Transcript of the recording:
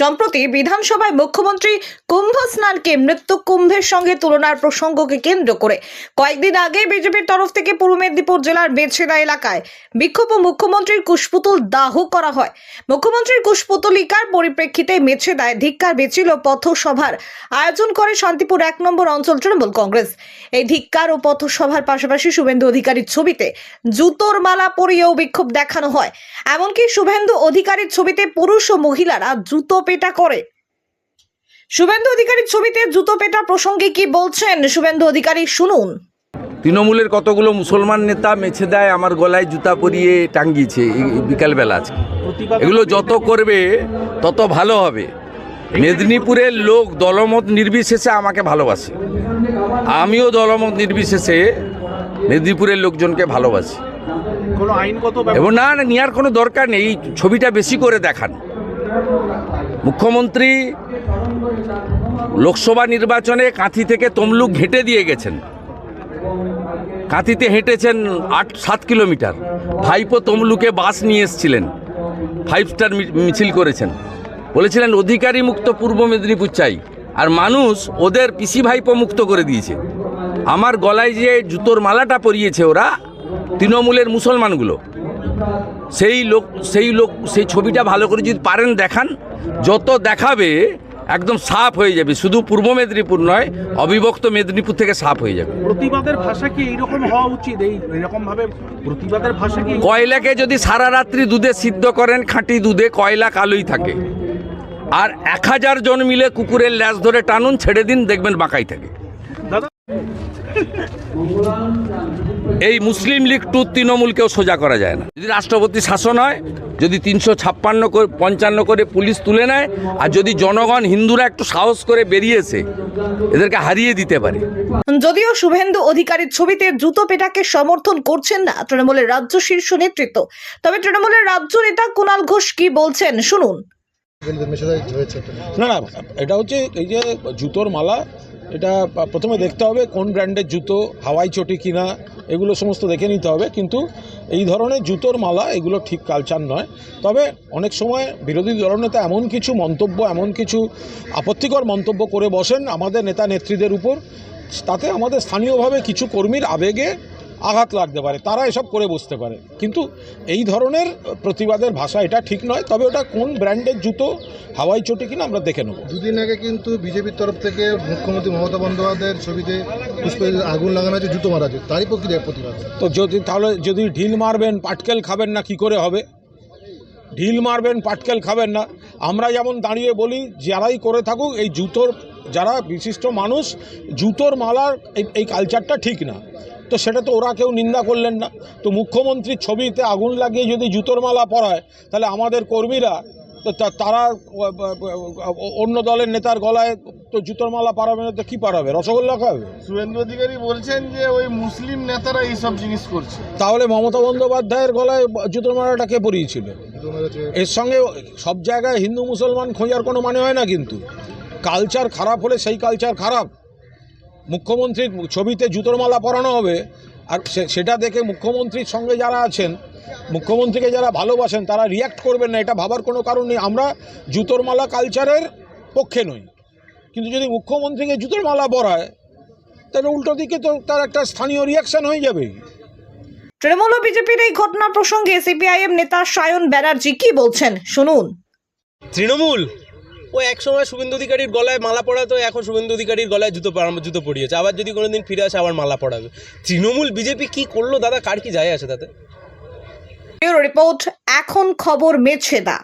সম্প্রতি বিধানসভায় মুখ্যমন্ত্রী কুম্ভ স্নানকে মৃত্যু কুম্ভের সঙ্গে তুলনার প্রসঙ্গকে কেন্দ্র করে। কয়েকদিন আগে বিজেপির তরফ থেকে পূর্ব মেদিনীপুর জেলার বেছেদা এলাকায় বিক্ষোভ ও মুখ্যমন্ত্রীর কুশপুতুল দাহ করা হয়। মুখ্যমন্ত্রীর কুশপুতলিকার পরিপ্রেক্ষিতে মেছেদায় ধিক্কার বেচিল পথসভার আয়োজন করে শান্তিপুর এক নম্বর অঞ্চল তৃণমূল কংগ্রেস। এই ধিক্কার ও পথসভার পাশাপাশি শুভেন্দু অধিকারীর ছবিতে জুতোর মালা পরিয়েও বিক্ষোভ দেখানো হয়। এমনকি শুভেন্দু অধিকারীর ছবিতে পুরুষ ও মহিলারা জুতো পেটা করে। শুভেন্দু অধিকারীর ছবিতে জুতো পেটা প্রসঙ্গে কি বলছেন শুভেন্দু অধিকারী? শুনুন। তৃণমূলের কতগুলো মুসলমান নেতা মেছে দেয় আমার গলায় জুতা পরিয়ে টাঙ্গিয়েছে বিকালবেলা আজকে। এগুলো যত করবে তত ভালো হবে। মেদিনীপুরের লোক দলমত নির্বিশেষে আমাকে ভালোবাসে। আমিও দলমত নির্বিশেষে মেদিনীপুরের লোকজনকে ভালোবাসি। কোনো এবং না না নেওয়ার কোনো দরকার নেই। এই ছবিটা বেশি করে দেখান। মুখ্যমন্ত্রী লোকসভা নির্বাচনে কাঁথি থেকে তমলুক ঘেঁটে দিয়ে গেছেন। কাঁথিতে হেঁটেছেন আট, সাত কিলোমিটার। ভাইপো তমলুকে বাস নিয়ে এসছিলেন। ফাইভ স্টার মিছিল করেছেন। বলেছিলেন, অধিকারী মুক্ত পূর্ব মেদিনীপুর চাই। আর মানুষ ওদের পিসি ভাইপো মুক্ত করে দিয়েছে। আমার গলায় যে জুতোর মালাটা পরিয়েছে ওরা, তৃণমূলের মুসলমানগুলো। সেই লোক সেই লোক সেই ছবিটা ভালো করে যদি পারেন দেখান যত দেখাবে একদম সাফ হয়ে যাবে। শুধু পূর্ব মেদিনীপুর নয় অবিভক্ত মেদিনীপুর থেকে সাফ হয়ে যাবে। প্রতিবাদের ভাষা কি এইরকম হওয়া উচিত? এই এরকম ভাবে প্রতিবাদের ভাষা কি কয়লাকে যদি সারা রাত্রি দুধে সিদ্ধ করেন খাঁটি দুধে কয়লা কালোই থাকে। আর এক হাজার জন মিলে কুকুরের ল্যাস ধরে টানুন ছেড়ে দিন দেখবেন বাঁকাই থাকে। এই মুসলিম লীগ টু তৃণমূলকেও সোজা করা যায় না। যদি রাষ্ট্রপতি শাসন হয় যদি তিনশো ছাপ্পান্ন করে পঞ্চান্ন করে পুলিশ তুলে নেয় আর যদি জনগণ হিন্দুরা একটু সাহস করে বেরিয়েছে এদেরকে হারিয়ে দিতে পারে। যদিও শুভেন্দু অধিকারীর ছবিতে জুতো পেটাকে সমর্থন করছেন না তৃণমূলের রাজ্য শীর্ষ নেতৃত্ব তবে তৃণমূলের রাজ্য নেতা কুণাল ঘোষ কি বলছেন শুনুন। না না এটা হচ্ছে এই যে জুতোর মালা এটা প্রথমে দেখতে হবে কোন ব্র্যান্ডের জুতো, হাওয়াই চটি কিনা, এগুলো সমস্ত দেখে নিতে হবে। কিন্তু এই ধরনের জুতোর মালা, এগুলো ঠিক কালচার নয়। তবে অনেক সময় বিরোধী দলনেতা এমন কিছু মন্তব্য, এমন কিছু আপত্তিকর মন্তব্য করে বসেন আমাদের নেতা নেত্রীদের উপর। তাতে আমাদের স্থানীয়ভাবে কিছু কর্মীর আবেগে আঘাত লাগতে পারে তারা এসব করে বসতে পারে। কিন্তু এই ধরনের প্রতিবাদের ভাষা এটা ঠিক নয় তবে ওটা কোন ব্র্যান্ডের জুতো হাওয়াই চটি কিনা আমরা দেখে নেব। দুদিন আগে কিন্তু বিজেপির তরফ থেকে মুখ্যমন্ত্রী মমতা বন্দ্যোপাধ্যায়ের ছবিতে আগুন লাগানো আছে জুতো মারা আছে তারই প্রক্রিয়া প্রতিবাদ। তো যদি তাহলে যদি ঢিল মারবেন পাটকেল খাবেন না কি করে হবে? ঢিল মারবেন পাটকেল খাবেন না। আমরা যেমন দাঁড়িয়ে বলি যারাই করে থাকুক এই জুতোর যারা বিশিষ্ট মানুষ জুতোর মালার এই এই কালচারটা ঠিক না। তো সেটা তো ওরা কেউ নিন্দা করলেন না। তো মুখ্যমন্ত্রীর ছবিতে আগুন লাগিয়ে যদি জুতোর মালা পরায় তাহলে আমাদের কর্মীরা তো তারা অন্য দলের নেতার গলায় তো জুতোর মালা পারাবে না তো কী পারাবে? রসগোল্লা খাবে? শুভেন্দু অধিকারী বলছেন যে ওই মুসলিম নেতারা এইসব জিনিস করছে। তাহলে মমতা বন্দ্যোপাধ্যায়ের গলায় জুতোর মালাটা কে পরিয়েছিল? এর সঙ্গে সব জায়গায় হিন্দু মুসলমান খোঁজার কোনো মানে হয় না কিন্তু। কালচার খারাপ হলে সেই কালচার খারাপ। মুখ্যমন্ত্রীর ছবিতে জুতোর মালা পরানো হবে। আর সে- সেটা দেখে মুখ্যমন্ত্রীর সঙ্গে যারা আছেন মুখ্যমন্ত্রীকে যারা ভালোবাসেন তারা রিয়াক্ট করবেন না এটা ভাবার কোনো কারণ নেই। আমরা জুতোর মালা কালচারের পক্ষে নই। কিন্তু যদি মুখ্যমন্ত্রীকে জুতোর মালা পরায় তাহলে উল্টো দিকে তো তার একটা স্থানীয় রিয়াকশন হয়ে যাবে তৃণমূল ও বিজেপির এই ঘটনা প্রসঙ্গে সিপিআইএম নেতা সায়ন ব্যানার্জি কি বলছেন? শুনুন। তৃণমূল ও এক সময় শুভেন্দু অধিকারীর গলায় মালা পড়াতো এখন শুভেন্দু অধিকারীর গলায় জুতো জুতো পরিয়েছে। আবার যদি কোনোদিন ফিরে আসে, আবার মালা পড়াবে তৃণমূল বিজেপি কি করল, দাদা? কার কি যায় আছে তাতে? রিপোর্ট, এখন খবর মেছে মেছেদা